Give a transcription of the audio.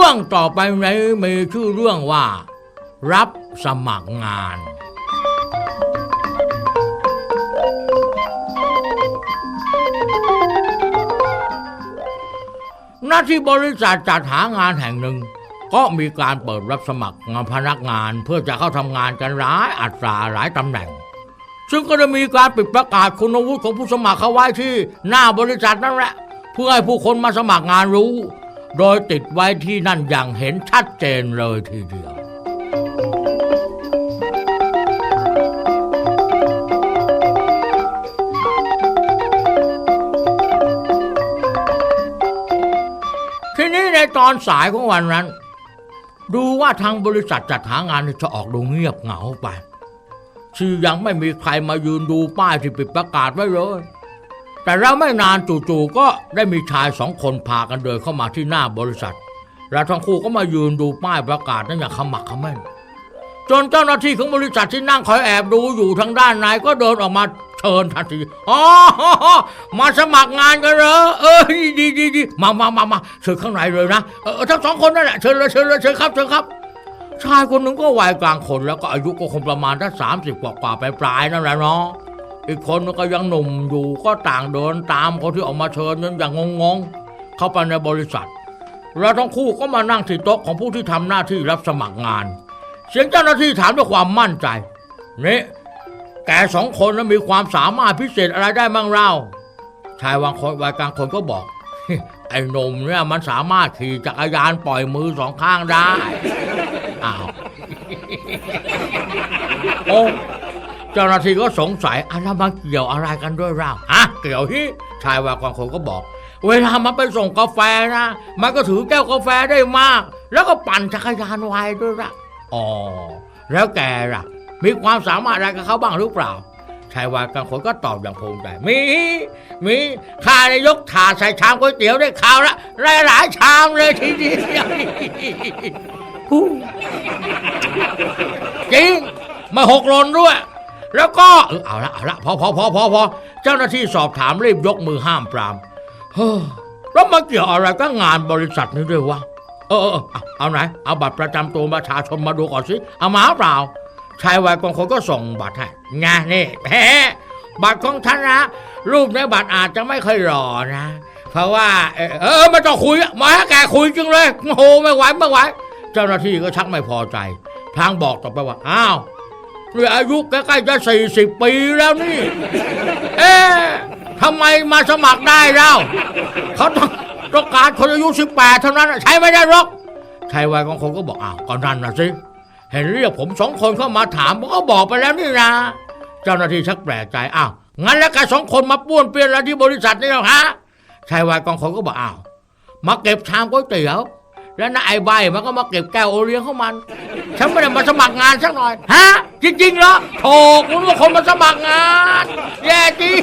รื่องต่อไปในมีชื่อเรื่องว่า รับสมัครงาน หน้าที่บริษัทจัดหางานแห่งหนึ่ง ก็มีการเปิดรับสมัครงานพนักงานเพื่อจะเข้าทำงานกันหลายอัตราหลายตำแหน่ง ซึ่งก็จะมีการปิดประกาศคุณวุฒิของผู้สมัครเข้าไว้ที่หน้าบริษัทนั่นแหละ เพื่อให้ผู้คนมาสมัครงานรู้ โดยติดไว้ที่นั่นอย่างเห็นชัดเจนเลยทีเดียวทีนี้ในตอนสายของวันนั้น ดูว่าทางบริษัทจัดหางานจะออกดูเงียบเหงาไปที่ยังไม่มีใครมายืนดูป้ายที่ปิดประกาศไว้เลย แต่แล้วไม่นานจู่ๆก็ได้มีชายสองคนพากันเดินเข้ามาที่หน้าบริษัท แล้วทั้งคู่ก็มายืนดูป้ายประกาศนั้นอย่างขมักขม้นจนเจ้าหน้าที่ของบริษัทที่นั่งคอยแอบดูอยู่ทางด้านในก็เดินออกมาเชิญทันทีอ๋อมาสมัครงานกันเหรอ เออดีดีดีมามามามาเชิญข้างในเลยนะ เออทั้งสองคนนั่นแหละเชิญเลยเชิญเลยเชิญครับเชิญครับ ชายคนหนึ่งก็วัยกลางคนแล้วก็อายุก็คงประมาณถ้าสามสิบกว่าป่าไปปลายๆนั่นแหละเนาะ อีกคนก็ยังหนุ่มอยู่ก็ต่างเดินตามคนที่ออกมาเชิญนั้นอย่างงงๆ เข้าไปในบริษัท แล้วทั้งคู่ก็มานั่งที่โต๊ะของผู้ที่ทำหน้าที่รับสมัครงาน เสียงเจ้าหน้าที่ถามด้วยความมั่นใจนี่แกสองคนนั้นมีความสามารถพิเศษอะไรได้บ้างเล่าชายวางคนวัยกลางคนก็บอก ไอ้หนุ่มเนี่ยมันสามารถขี่จักรยานปล่อยมือสองข้างได้อ้าวโอ้ เจ้าหน้าที่ก็สงสัยอันนั้นมันเกี่ยวอะไรกันด้วยเล่าฮะเกี่ยวที่ชายวัยกลางคนก็บอก เวลามันไปส่งกาแฟนะ มันก็ถือแก้วกาแฟได้มาก แล้วก็ปั่นจักรยานไวด้วยละอ๋อแล้วแกล่ะ มีความสามารถอะไรกับเขาบ้างหรือเปล่าชายวายกลางคนก็ตอบอย่างภูมิใจมี มีข้าได้ยกถาดใส่ชามก๋วยเตี๋ยวได้ข่าวละหลายหลายๆชามเลยทีเดียวฮู้จริงมาหกหล่นด้วย แล้วก็เออเอาละเอาละพอพอพอพอพอเจ้าหน้าที่สอบถามรีบยกมือห้ามปรามเฮ้อแล้วมาเกี่ยวอะไรกับงานบริษัทนี้ด้วยวะเออเออเอาไหนเอาบัตรประจำตัวประชาชนมาดูก่อนสิเอามาเปล่าชายวัยกลางคนก็ส่งบัตรให้ไงนี่แหมบัตรของท่านนะรูปในบัตรอาจจะไม่ค่อยหล่อนะ เพราะว่า เออเออไม่ต้องคุยมาให้แกคุยจริงเลยโอ้โหไม่ไหวไม่ไหว เจ้าหน้าที่ก็ชักไม่พอใจพลางบอกต่อไปว่าอ้าว นี่อายุใกล้ๆจะสี่สิบปีแล้วนี่ เอ๊ะทำไมมาสมัครได้แล้วเขาต้องต้องการคนอายุสิบแปดเท่านั้นใช้ไม่ได้หรอกชายวัยของคนก็บอกอ้าวก็นั่นนะสิเห็นเรียกผมสองคนเข้ามาถามผมก็บอกไปแล้วนี่นะ เจ้าหน้าที่ชักแปลกใจอ้าวงั้นแล้วแกสองคนมาป้วนเปี้ยนอะไรที่บริษัทนี่หรอฮะชายวายกองคนก็บอกอ้าวมาเก็บชามก๋วยเตี๋ยว แล้วนะไอ้ใบมันก็มาเก็บแก้วโอเลี้ยงของมัน ฉันไม่ได้มาสมัครงานสักหน่อยฮะ จริงๆเหรอโถคุณว่าคนมาสมัครงาน แย่จริง